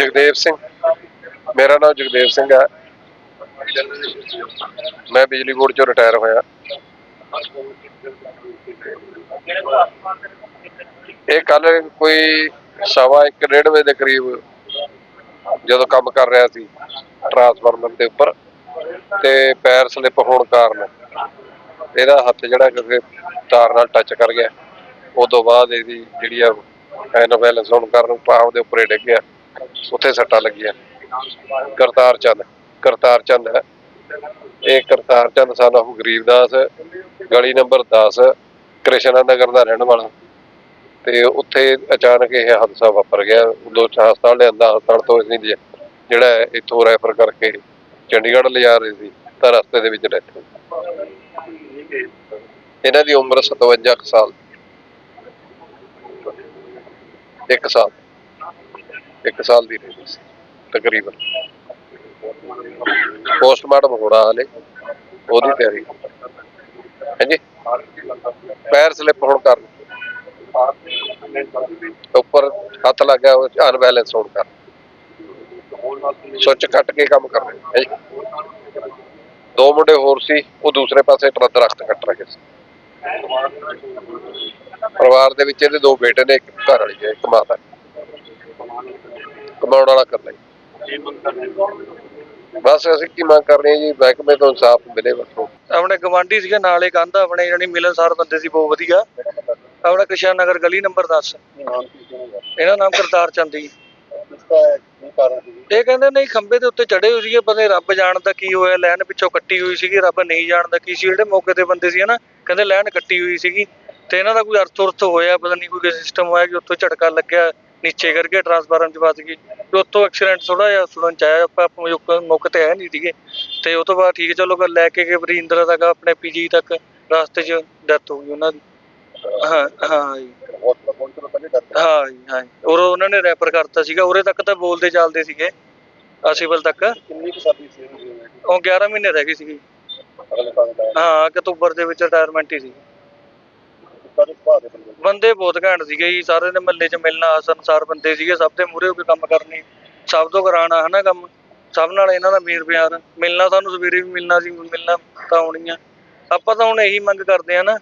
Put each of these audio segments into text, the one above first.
ਜਗਦੇਵ ਸਿੰਘ। ਮੇਰਾ ਨਾਮ ਜਗਦੇਵ ਸਿੰਘ ਹੈ। ਮੈਂ ਬਿਜਲੀ ਬੋਰਡ ਚੋਂ ਰਿਟਾਇਰ ਹੋਇਆ। ਇਹ ਕੱਲ ਕੋਈ ਸਵਾ ਇੱਕ, ਡੇਢ ਵਜੇ ਦੇ ਕਰੀਬ ਜਦੋਂ ਕੰਮ ਕਰ ਰਿਹਾ ਸੀ ਟਰਾਂਸਫਾਰਮਰ ਦੇ ਉੱਪਰ, ਤੇ ਪੈਰ ਸਲਿੱਪ ਹੋਣ ਕਾਰਨ ਇਹਦਾ ਹੱਥ ਜਿਹੜਾ ਕਿਸੇ ਤਾਰ ਨਾਲ ਟੱਚ ਕਰ ਗਿਆ। ਉਸ ਤੋਂ ਬਾਅਦ ਇਹਦੀ ਜਿਹੜੀ ਆ ਐਨੋਬੈਲੈਂਸ ਹੋਣ ਕਾਰਨ ਪਾਉ ਦੇ ਉੱਪਰ ਡਿੱਗ ਗਿਆ। ਉੱਥੇ ਸੱਟਾਂ ਲੱਗੀਆਂ। ਕਰਤਾਰ ਚੰਦ ਕਰਤਾਰ ਚੰਦ ਹੈ। ਇਹ ਕਰਤਾਰ ਚੰਦ ਸਾਡਾ ਗਰੀਬਦਾਸ ਗਲੀ ਨੰਬਰ 10 ਕ੍ਰਿਸ਼ਨਾ ਨਗਰ ਦਾ ਰਹਿਣ ਵਾਲਾ। ਤੇ ਉੱਥੇ ਅਚਾਨਕ ਇਹ ਹਾਦਸਾ ਵਾਪਰ ਗਿਆ। ਦੋ ਹਸਪਤਾਲ ਲਿਆਂਦਾ, ਹਸਪਤਾਲ ਤੋਂ ਅਸੀਂ ਜਿਹੜਾ ਇੱਥੋਂ ਰੈਫਰ ਕਰਕੇ ਚੰਡੀਗੜ੍ਹ ਲਿਜਾ ਰਹੇ ਸੀ, ਤਾਂ ਰਸਤੇ ਦੇ ਵਿੱਚ ਡੈਥ ਇਹਨਾਂ ਦੀ ਉਮਰ 57 ਸਾਲ। ਇੱਕ ਸਾਲ। ਇੱਕ ਸਾਲ ਦੀ ਰਹੀ ਸੀ, ਤਕਰੀਬਨ। ਪੋਸਟਮਾਰਟਮ ਹੋਣਾ ਹਲੇ, ਉਹਦੀ ਤਿਆਰੀ। ਹਾਂਜੀ? ਪੈਰ ਸਲਿੱਪ ਹੋਣ ਕਾਰਨ ਉੱਪਰ ਹੱਥ ਲੱਗਾ ਅਨਬੈਲੈਂਸ ਹੋਣ ਕਾਰਨ। ਸੁੱਚ ਕੱਟ ਕੇ ਕੰਮ ਕਰ ਰਹੇ ਦੋ ਮੁੰਡੇ ਹੋਰ ਸੀ, ਉਹ ਦੂਸਰੇ ਪਾਸੇ ਪਰ ਦਰਖਤ ਕੱਟ ਰਹੇ ਸੀ। ਪਰਿਵਾਰ ਦੇ ਵਿੱਚ ਇਹਦੇ ਦੋ ਬੇਟੇ ਨੇ, ਇੱਕ ਘਰ ਵਾਲੀ ਹੈ, ਇੱਕ ਮਾਤਾ। ਕਮਾਉਣ ਵਾਲਾ ਕਰਦਾ ਜੀ ਬਸ ਅਸੀਂ ਕੀ ਮੰਗ ਕਰ ਰਹੇ ਹਾਂ ਜੀ ਮਹਿਕਮੇ ਤੋਂ ਇਨਸਾਫ ਮਿਲੇ ਬਸ ਆਪਣੇ ਗਵਾਂਢੀ ਸੀਗੇ ਨਾਲੇ ਕੰਧ ਆਪਣੇ ਜਾਨੀ ਮਿਲਨਸਾਰ ਬੰਦੇ ਸੀ ਬਹੁਤ ਵਧੀਆ। ਆਪਣਾ ਕਿਸ਼ਨ ਨਗਰ ਗਲੀ ਨੰਬਰ 10 ਇਹਨਾਂ ਨਾਮ ਕਰਤਾਰ ਚੰਦ ਜੀ। ਇਹ ਕਹਿੰਦੇ ਨਹੀਂ ਖੰਬੇ ਦੇ ਉੱਤੇ ਚੜੇ ਹੋਏ ਸੀਗੇ ਪਤਾ ਰੱਬ ਜਾਣਦਾ ਕੀ ਹੋਇਆ ਲਾਈਨ ਪਿੱਛੋਂ ਕੱਟੀ ਹੋਈ ਸੀਗੀ ਰੱਬ ਨਹੀਂ ਜਾਣਦਾ ਕੀ ਸੀ ਜਿਹੜੇ ਮੌਕੇ ਤੇ ਬੰਦੇ ਸੀ ਹਨਾ ਕਹਿੰਦੇ ਲਾਈਨ ਕੱਟੀ ਹੋਈ ਸੀਗੀ। ਤੇ ਇਹਨਾਂ ਦਾ ਕੋਈ ਅਰਥ ਉਰਥ ਹੋਇਆ ਪਤਾ ਨਹੀਂ ਕੋਈ ਸਿਸਟਮ ਹੋਇਆ ਕਿ ਉੱਥੋਂ ਝਟਕਾ ਲੱਗਿਆ ਨੀਚੇ ਕਰ ਗਿਆ ਟਰਾਂਸਫਾਰਮ ਚ ਵੱਜ ਗਈ ਤੇ ਉੱਥੋਂ ਐਕਸੀਡੈਂਟ ਥੋੜਾ ਜਿਹਾ ਸੁਣਨ ਚ ਆਇਆ ਆਪਾਂ ਮੌਕੇ- ਮੌਕੇ ਤੇ ਹੈ ਨਹੀਂ ਸੀਗੇ। ਤੇ ਉਹ ਤੋਂ ਬਾਅਦ ਠੀਕ ਹੈ ਚਲੋ ਗੱਲ ਲੈ ਕੇ ਗਏ ਵਰਿੰਦਰ ਤੱਕ ਆਪਣੇ ਪੀਜੀ ਤੱਕ ਰਸਤੇ 'ਚ ਡੈਥ ਹੋ ਗਈ ਉਹਨਾਂ ਦੀ। ਹਾਂ ਹਾਂ ਜੀ। ਹਾਂ ਜੀ ਹਾਂ ਜੀ। ਔਰ ਉਹਨਾਂ ਨੇ ਰੈਫਰ ਕਰਤਾ ਸੀਗਾ ਉਰੇ ਤੱਕ ਤਾਂ ਬੋਲਦੇ ਚੱਲਦੇ ਸੀਗੇ ਅਸੀਬਲ ਤੱਕ। ਕਿੰਨੀ ਕੁ ਸਾਡੀ ਸੀ? ਉਹ 11 ਮਹੀਨੇ ਰਹਿ ਗਏ ਸੀਗੇ। ਅਗਲੇ ਸਾਲ ਦਾ ਹਾਂ ਅਕਤੂਬਰ ਦੇ ਵਿੱਚ ਰਿਟਾਇਰਮੈਂਟ ਹੀ ਸੀ। ਕਦੇ ਸੁਭਾਅ ਦੇ ਬੰਦੇ। ਬੰਦੇ ਬਹੁਤ ਘੈਂਟ ਸੀਗੇ ਜੀ ਸਾਰੇ ਨੇ ਮਹੱਲੇ 'ਚ ਮਿਲਣਾ, ਸੰਸਾਰ ਬੰਦੇ ਸੀਗੇ, ਸਭ ਦੇ ਮੂਹਰੇ ਹੋ ਕੇ ਕੰਮ ਕਰਨੀ, ਸਭ ਤੋਂ ਕਰਾਣਾ ਹਨਾ ਕੰਮ? ਸਭ ਨਾਲ ਇਹਨਾਂ ਦਾ ਮੇਰ ਪਿਆਰ, ਮਿਲਣਾ ਸਾਨੂੰ ਸਵੇਰੇ ਵੀ ਮਿਲਣਾ ਸੀ ਮਿਲਣਾ ਤਾਂ ਆਉਣੀ ਆ। ਆਪਾਂ ਤਾਂ ਹੁਣ ਇਹੀ ਮੰਗ ਕਰਦੇ ਆ ਨਾ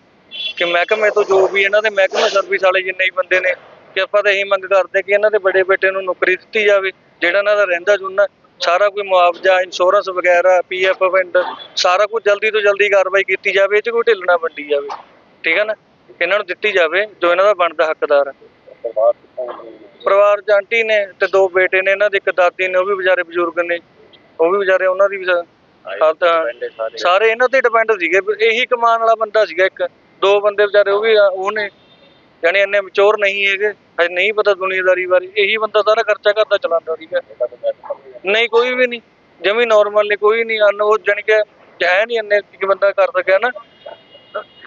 ਕਿ ਮਹਿਕਮੇ ਤੋਂ ਜੋ ਵੀ ਇਹਨਾਂ ਦੇ ਮਹਿਕਮੇ ਸਰਵਿਸ ਵਾਲੇ ਜਿੰਨੇ ਵੀ ਬੰਦੇ ਨੇ, ਕਿ ਆਪਾਂ ਤਾਂ ਇਹੀ ਮੰਗ ਕਰਦੇ ਕਿ ਇਹਨਾਂ ਦੇ ਬੜੇ ਬੇਟੇ ਨੂੰ ਨੌਕਰੀ ਦਿੱਤੀ ਜਾਵੇ, ਜਿਹੜਾ ਇਹਨਾਂ ਦਾ ਰਹਿੰਦਾ ਜੁਨਾ ਸਾਰਾ ਕੋਈ ਮੁਆਵਜ਼ਾ ਇੰਸ਼ੋਰੈਂਸ ਵਗੈਰਾ ਪੀਐਫ ਫੰਡ ਸਾਰਾ ਕੁਝ ਜਲਦੀ ਤੋਂ ਜਲਦੀ ਕਾਰਵਾਈ ਕੀਤੀ ਜਾਵੇ, ਇਹ 'ਚ ਕੋਈ ਢਿੱਲ ਨਾ ਵੰਡੀ ਜਾਵੇ। ਠੀਕ ਹੈ ਨਾ? ਇਹਨਾਂ ਨੂੰ ਦਿੱਤੀ ਜਾਵੇ ਜੋ ਇਹਨਾਂ ਦਾ ਬਣਦਾ ਹੱਕਦਾਰ ਹੈ। ਪਰਿਵਾਰ ਚ ਆਂਟੀ ਨੇ ਤੇ ਦੋ ਬੇਟੇ ਨੇ ਇਹਨਾਂ ਦੇ ਇੱਕ ਦਾਦੀ ਨੇ ਉਹ ਵੀ ਵਿਚਾਰੇ ਬਜ਼ੁਰਗ ਨੇ ਉਹ ਵੀ ਵਿਚਾਰੇ ਉਹਨਾਂ ਦੀ ਵੀ ਹਾਲਤ ਸਾਰੇ। ਇਹਨਾਂ ਤੇ ਡਿਪੈਂਡ ਸੀਗੇ ਇਹੀ ਕਮਾਉਣ ਵਾਲਾ ਬੰਦਾ ਸੀਗਾ ਇੱਕ। ਦੋ ਬੰਦੇ ਵਿਚਾਰੇ ਉਹ ਵੀ ਆ- ਉਹ ਨੇ ਯਾਨੀ ਇੰਨੇ ਮਚੋਰ ਨਹੀਂ ਹੈਗੇ ਹਜੇ ਨਹੀਂ ਪਤਾ ਦੁਨੀਆਦਾਰੀ ਬਾਰੇ ਇਹੀ ਬੰਦਾ ਸਾਰਾ ਖਰਚਾ ਕਰਦਾ ਚਲਾਉਂਦਾ ਸੀਗਾ। ਨਹੀਂ ਕੋਈ ਵੀ ਨਹੀਂ ਜਮੀ ਨਾਰਮਲ ਨੇ ਕੋਈ ਨਹੀਂ ਅਨ ਉਹ ਜਾਣੀ ਕਿ ਹੈ ਨਹੀਂ ਇੰਨੇ ਕਿ ਬੰਦਾ ਕਰ ਸਕਿਆ ਨਾ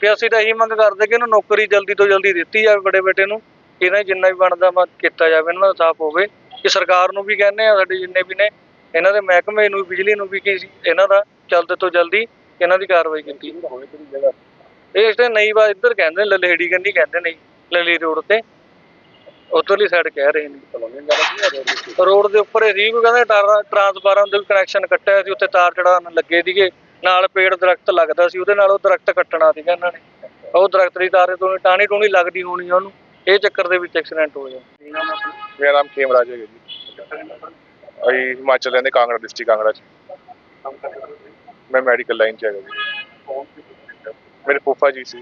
ਕਿ ਅਸੀਂ ਤਾਂ ਇਹੀ ਮੰਗ ਕਰਦੇ ਕਿ ਇਹਨੂੰ ਨੌਕਰੀ ਜਲਦੀ ਤੋਂ ਜਲਦੀ ਦਿੱਤੀ ਜਾਵੇ ਬੜੇ ਬੇਟੇ ਨੂੰ ਇਹਨਾਂ ਜਿੰਨਾ ਵੀ ਬਣਦਾ ਵਾ ਕੀਤਾ ਜਾਵੇ ਇਹਨਾਂ ਦਾ ਸਾਫ਼ ਹੋਵੇ। ਕਿ ਸਰਕਾਰ ਨੂੰ ਵੀ ਕਹਿੰਦੇ ਆ ਸਾਡੇ ਜਿੰਨੇ ਵੀ ਨੇ ਇਹਨਾਂ ਦੇ ਮਹਿਕਮੇ ਨੂੰ ਬਿਜਲੀ ਨੂੰ ਵੀ ਕਿ ਇਹਨਾਂ ਦਾ ਜਲਦ ਤੋਂ ਜਲਦੀ ਇਹਨਾਂ ਦੀ ਕਾਰਵਾਈ ਕੀਤੀ ਹੋਏ ਇਹ ਇਸ ਤੇ ਨਹੀਂ ਵਾ ਇੱਧਰ ਕਹਿੰਦੇ ਨੇ, ਲਲੇੜੀ ਕੰਨੀ ਕਹਿੰਦੇ ਨੇ ਲਲੀ ਰੋਡ ਤੇ। ਉਧਰਲੀ ਸਾਈਡ ਕਹਿ ਰਹੇ ਨੇ। ਰੋਡ ਦੇ ਉੱਪਰ ਇਹ ਕਹਿੰਦੇ ਟਰਾਂਸਫਾਰਮ ਦੇ ਕਨੈਕਸ਼ਨ ਕੱਟਿਆ ਸੀ ਉੱਤੇ ਤਾਰ ਚੜਾਉਣ ਲੱਗੇ ਸੀਗੇ। ਨਾਲ ਪੇੜ ਦਰਖਤ ਲੱਗਦਾ ਸੀ, ਉਹਦੇ ਨਾਲ ਉਹ ਦਰਖਤ ਕੱਟਣਾ ਸੀਗਾ ਇਹਨਾਂ ਨੇ। ਉਹ ਦਰਖਤ ਦੀ ਤਾਰੇ ਤੋਂ ਟਾਣੀ ਟੂਣੀ ਲੱਗਦੀ ਹੋਣੀ ਉਹਨੂੰ। ਇਹ ਚੱਕਰ ਦੇ ਵਿੱਚ ਐਕਸੀਡੈਂਟ ਹੋ ਗਿਆ। ਮੇਰਾ ਨਾਮ ਖੇਮ ਹੈ ਜੀ। ਅਸੀਂ ਹਿਮਾਚਲ ਰਹਿੰਦੇ, ਕਾਂਗੜਾ ਡਿਸਟ੍ਰਿਕਟ ਕਾਂਗੜਾ ਚ। ਮੈਂ ਮੈਡੀਕਲ ਲਾਈਨ ਚ ਹੈਗਾ ਜੀ। ਮੇਰੇ ਫੁੱਫਾ ਜੀ ਸੀ।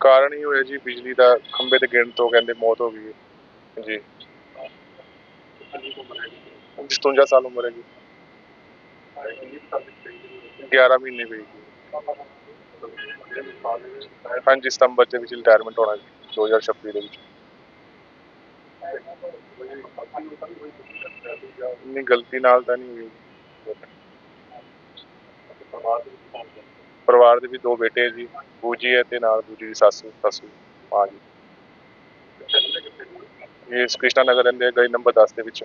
ਕਾਰਨ ਹੀ ਹੋਇਆ ਜੀ, ਬਿਜਲੀ ਦਾ ਖੰਭੇ ਤੇ ਗਿਰਨ ਤੋਂ ਕਹਿੰਦੇ ਮੌਤ ਹੋ ਗਈ ਹੈ। ਜੀ। 57 ਸਾਲ ਉਮਰ ਹੈ ਜੀ। 11 ਮਹੀਨੇ ਹੋਈ ਜੀ। ਹਾਂਜੀ ਸਤੰਬਰ ਦੇ ਵਿੱਚ ਰਿਟਾਇਰਮੈਂਟ ਹੋਣਾ ਜੀ 2026 ਦੇ ਵਿੱਚ। ਨਹੀਂ ਗਲਤੀ ਨਾਲ ਤਾਂ ਨਹੀਂ ਹੋਈ। ਪਰਿਵਾਰ ਦੇ ਵੀ ਦੋ ਬੇਟੇ ਜੀ ਬੂਜੀ ਹੈ ਤੇ ਨਾਲ ਬੂਜੀ ਦੀ ਸੱਸ ਸੱਸ ਮਾਂ ਜੀ। ਇਹ ਕ੍ਰਿਸ਼ਨਾ ਨਗਰ ਰਹਿੰਦੇ ਆ, ਗਲੀ ਨੰਬਰ 10 ਦੇ ਵਿੱਚ।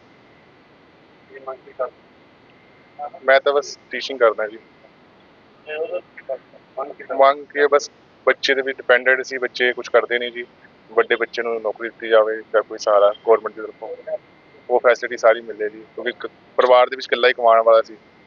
ਮੈਂ ਤਾਂ ਬਸ ਟੀਚਿੰਗ ਕਰਦਾ ਜੀ। ਮੰਗ ਕੇ ਬਸ ਬੱਚੇ ਦੇ ਵੀ ਡਿਪੈਂਡੈਂਟ ਸੀ, ਬੱਚੇ ਕੁਝ ਕਰਦੇ ਨਹੀਂ ਜੀ। ਵੱਡੇ ਬੱਚੇ ਨੂੰ ਨੌਕਰੀ ਦਿੱਤੀ ਜਾਵੇ ਜਾਂ ਕੋਈ ਸਹਾਰਾ ਗਵਰਨਮੈਂਟ ਦੀ ਤਰਫੋਂ। ਉਹ ਫੈਸਿਲਿਟੀ ਸਾਰੀ ਮਿਲੇ ਜੀ, ਕਿਉਂਕਿ ਇੱਕ ਪਰਿਵਾਰ ਦੇ ਵਿੱਚ ਇਕੱਲਾ ਹੀ ਕਮਾਉਣ ਵਾਲਾ ਸੀ।